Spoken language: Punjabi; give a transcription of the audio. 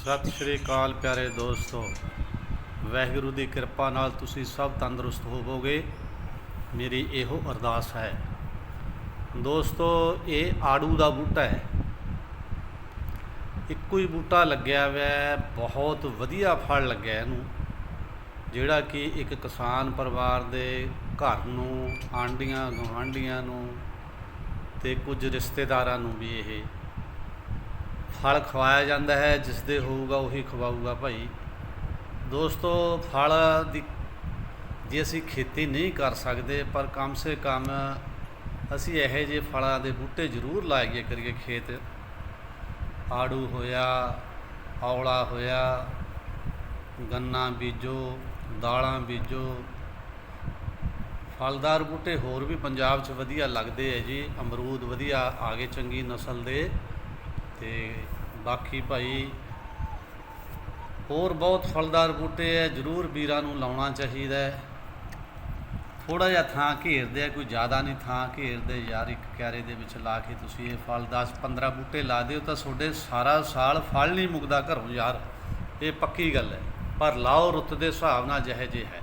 ਸਤਿ ਸ਼੍ਰੀ ਅਕਾਲ ਪਿਆਰੇ ਦੋਸਤੋ। ਵਾਹਿਗੁਰੂ ਦੀ ਕਿਰਪਾ ਨਾਲ ਤੁਸੀਂ ਸਭ ਤੰਦਰੁਸਤ ਹੋਵੋਗੇ। ਮੇਰੀ ਇਹੋ ਅਰਦਾਸ ਹੈ। ਦੋਸਤੋ, ਇਹ ਆੜੂ ਦਾ ਬੂਟਾ ਹੈ। ਇੱਕੋ ਹੀ ਬੂਟਾ ਲੱਗਿਆ ਹੋਇਆ ਬਹੁਤ ਵਧੀਆ ਫਲ ਲੱਗਿਆ ਇਹਨੂੰ, ਜਿਹੜਾ ਕਿ ਇੱਕ ਕਿਸਾਨ ਪਰਿਵਾਰ ਦੇ ਘਰ ਨੂੰ ਆਂਡੀਆਂ ਗੁਆਂਢੀਆਂ ਨੂੰ ਤੇ ਕੁਝ ਰਿਸ਼ਤੇਦਾਰਾਂ ਨੂੰ ਵੀ ਇਹ ਫਲ ਖਵਾਇਆ ਜਾਂਦਾ ਹੈ ਜਿਸ ਦੇ ਹੋਊਗਾ ਉਹੀ ਖਵਾਊਗਾ ਭਾਈ। ਦੋਸਤੋ, ਫਲ ਦੀ, ਜੇ ਅਸੀਂ ਖੇਤੀ ਨਹੀਂ ਕਰ ਸਕਦੇ, ਪਰ ਕਮ ਸੇ ਕਮ ਅਸੀਂ ਇਹੋ ਜਿਹੇ ਫਲਾਂ ਦੇ ਬੂਟੇ ਜ਼ਰੂਰ ਲਾਈਏ ਕਰੀਏ ਖੇਤ। ਆੜੂ ਹੋਇਆ, ਔਲਾ ਹੋਇਆ, ਗੰਨਾ ਬੀਜੋ, ਦਾਲਾਂ ਬੀਜੋ। ਫਲਦਾਰ ਬੂਟੇ ਹੋਰ ਵੀ ਪੰਜਾਬ 'ਚ ਵਧੀਆ ਲੱਗਦੇ ਹੈ ਜੀ। ਅਮਰੂਦ ਵਧੀਆ ਆ ਗਏ ਚੰਗੀ ਨਸਲ ਦੇ ਤੇ ਬਾਕੀ ਭਾਈ ਹੋਰ ਬਹੁਤ ਫਲਦਾਰ ਬੂਟੇ ਹੈ ਜ਼ਰੂਰ ਵੀਰਾਂ ਨੂੰ ਲਾਉਣਾ ਚਾਹੀਦਾ ਹੈ। ਥੋੜਾ ਜਿਹਾ ਥਾਂ ਘੇਰਦੇ ਆ, ਕੋਈ ਜ਼ਿਆਦਾ ਨਹੀਂ ਥਾਂ ਘੇਰਦੇ, ਯਾਰ ਇੱਕ ਕਿਆਰੇ ਦੇ ਵਿੱਚ ਲਾ ਕੇ ਤੁਸੀਂ ਇਹ ਫਲ 10 15 ਬੂਟੇ ਲਾ ਦਿਓ ਤਾਂ ਤੁਹਾਡੇ ਸਾਰਾ ਸਾਲ ਫਲ ਨਹੀਂ ਮੁੱਕਦਾ ਘਰੋਂ ਯਾਰ। ਇਹ ਪੱਕੀ ਗੱਲ ਹੈ, ਪਰ ਲਾਓ, ਰੁੱਤ ਦੇ ਹਿਸਾਬ ਨਾਲ ਜਿਹੇ ਜੇ ਹੈ।